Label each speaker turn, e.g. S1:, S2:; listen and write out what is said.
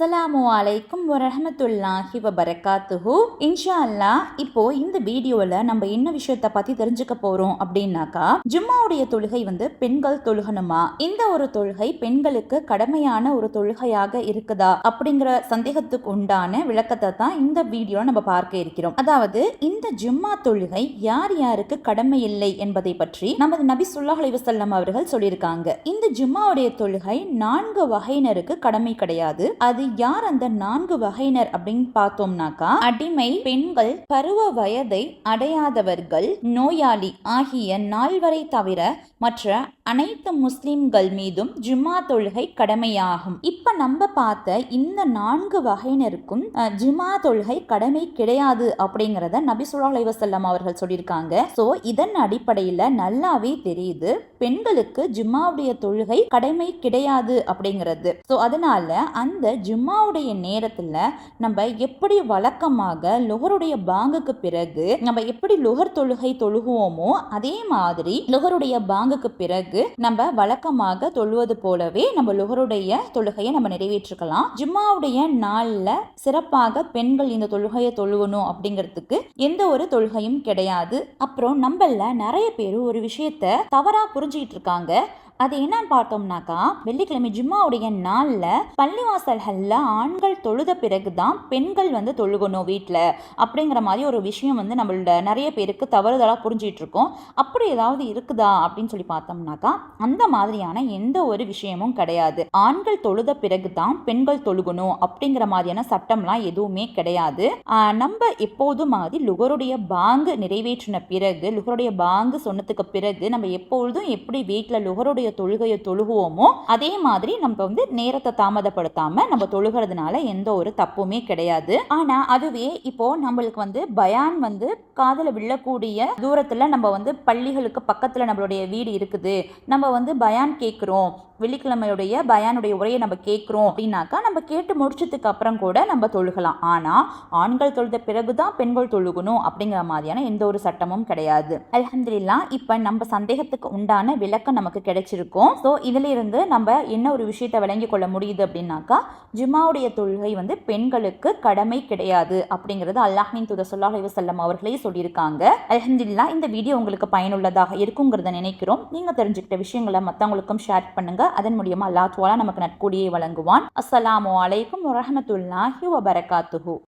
S1: அஸ்ஸலாமு அலைக்கும் வரஹமத்துல்லாஹி வபரகாத்துஹு. இன்ஷா அல்லாஹ் இப்போ இந்த வீடியோவில் நம்ம என்ன விஷயத்த பற்றி தெரிஞ்சுக்க போகிறோம் அப்படின்னாக்கா ஜும்மாவுடைய தொழுகை வந்து பெண்கள் தொழுகணுமா? இந்த ஒரு தொழுகை பெண்களுக்கு கடமையான ஒரு தொழுகையாக இருக்குதா? அப்படிங்கிற சந்தேகத்துக்கு உண்டான விளக்கத்தை தான் இந்த வீடியோ நம்ம பார்க்க இருக்கிறோம். அதாவது இந்த ஜும்மா தொழுகை யார் யாருக்கு கடமை இல்லை என்பதை பற்றி நமது நபி ஸல்லல்லாஹு அலைஹி அவர்கள் சொல்லியிருக்காங்க. இந்த ஜும்மாவுடைய தொழுகை நான்கு வகையினருக்கு கடமை கிடையாது. அது யார் அந்த நான்கு வகையினர் அப்படின்னு பார்த்தோம்னாக்கா? அடிமை பெண்கள் பருவ வயதை அடையாதவர்கள் நோயாளி ஆகிய நால்வரை தவிர மற்ற அனைத்து முஸ்லிம்கள் மீதும் ஜும்மா தொழுகை கடமையாகும். இப்ப நம்ம பார்த்த இந்த நான்கு வகையினருக்கும் ஜுமா ஜும்மா தொழுகை கடமை கிடையாது அப்படிங்கறத நபி ஸல்லல்லாஹு அலைஹி அவர்கள் சொல்லியிருக்காங்க. சோ இதன் அடிப்படையில நல்லாவே தெரியுது பெண்களுக்கு ஜும்மாவுடைய தொழுகை கடமை கிடையாது அப்படிங்கிறது. ஸோ அதனால அந்த ஜும்மாவுடைய நேரத்தில் நம்ம எப்படி வழக்கமாக லுகருடைய பாங்குக்கு பிறகு நம்ம எப்படி லுகர் தொழுகை தொழுகுவோமோ அதே மாதிரி லுகருடைய பாங்குக்கு பிறகு நம்ம வழக்கமாக தொழுவது போலவே நம்ம லுகருடைய தொழுகையை நம்ம நிறைவேற்றிக்கலாம் ஜும்மாவுடைய நாள்ல சிறப்பாக பெண்கள் இந்த தொழுகையை தொழுவணும் அப்படிங்கிறதுக்கு எந்த ஒரு தொழுகையும் கிடையாது. அப்புறம் நம்மள நிறைய பேர் ஒரு விஷயத்த தவறா புரிஞ்சுக்கிட்டு இருக்காங்க. அது என்னன்னு பார்த்தோம்னாக்கா வெள்ளிக்கிழமை ஜும்மாவுடைய நாளில் பள்ளிவாசல்களில் ஆண்கள் தொழுத பிறகு தான் பெண்கள் வந்து தொழுகணும் வீட்டில் அப்படிங்கிற மாதிரி ஒரு விஷயம் வந்து நம்மளோட நிறைய பேருக்கு தவறுதலாக புரிஞ்சிட்டு இருக்கோம் அப்படி ஏதாவது இருக்குதா அப்படின்னு சொல்லி பார்த்தோம்னாக்கா அந்த மாதிரியான எந்த ஒரு விஷயமும் கிடையாது. ஆண்கள் தொழுத பிறகு தான் பெண்கள் தொழுகணும் அப்படிங்கிற மாதிரியான சட்டம்லாம் எதுவுமே கிடையாது. நம்ம எப்போதும் மாதிரி லுகருடைய பாங்கு நிறைவேற்றின பிறகு லுகருடைய பாங்கு சொன்னதுக்கு பிறகு நம்ம எப்பொழுதும் எப்படி வீட்டில் லுகருடைய தொழுகையை தொழுகுவோமோ அதே மாதிரி நம்ம வந்து நேரத்தை தாமதப்படுத்தாம நம்ம தொழுகிறதுனால எந்த ஒரு தப்புமே கிடையாது. ஆனா அதுவே இப்போ நம்மளுக்கு வந்து பயான் வந்து காதல விழக்கூடிய தூரத்துல நம்ம வந்து பள்ளிகளுக்கு பக்கத்துல நம்மளுடைய வீடு இருக்குது. நம்ம வந்து பயான் கேட்குறோம் வெள்ளிக்கிழமையுடைய பயானுடைய உரையை நம்ம கேட்குறோம் அப்படின்னாக்கா நம்ம கேட்டு முடிச்சதுக்கு அப்புறம் கூட நம்ம தொழுகலாம். ஆனால் ஆண்கள் தொழுத பிறகு தான் பெண்கள் தொழுகணும் அப்படிங்கிற மாதிரியான எந்த ஒரு சட்டமும் கிடையாது. அல்ஹம்துலில்லா இப்போ நம்ம சந்தேகத்துக்கு உண்டான விளக்கம் நமக்கு கிடைச்சிருக்கும். ஸோ இதிலிருந்து நம்ம என்ன ஒரு விஷயத்தை விளங்கி கொள்ள முடியுது அப்படின்னாக்கா ஜுமாவுடைய தொழுகை வந்து பெண்களுக்கு கடமை கிடையாது அப்படிங்கிறது அல்லாஹின் துத சொல்லாஹ் செல்லம் அவர்களே சொல்லியிருக்காங்க. அலமதுல்லா இந்த வீடியோ உங்களுக்கு பயனுள்ளதாக இருக்குங்கிறத நினைக்கிறோம். நீங்கள் தெரிஞ்சுக்கிட்ட விஷயங்களை மற்றவங்களுக்கும் ஷேர் பண்ணுங்க. அதன் மூலியமா அல்லாஹ் துவாலா நமக்கு நட்கூடியை வழங்குவான். அஸ்ஸலாமு அலைக்கும் வரஹமத்துல்லாஹி வபரகாத்துஹூ.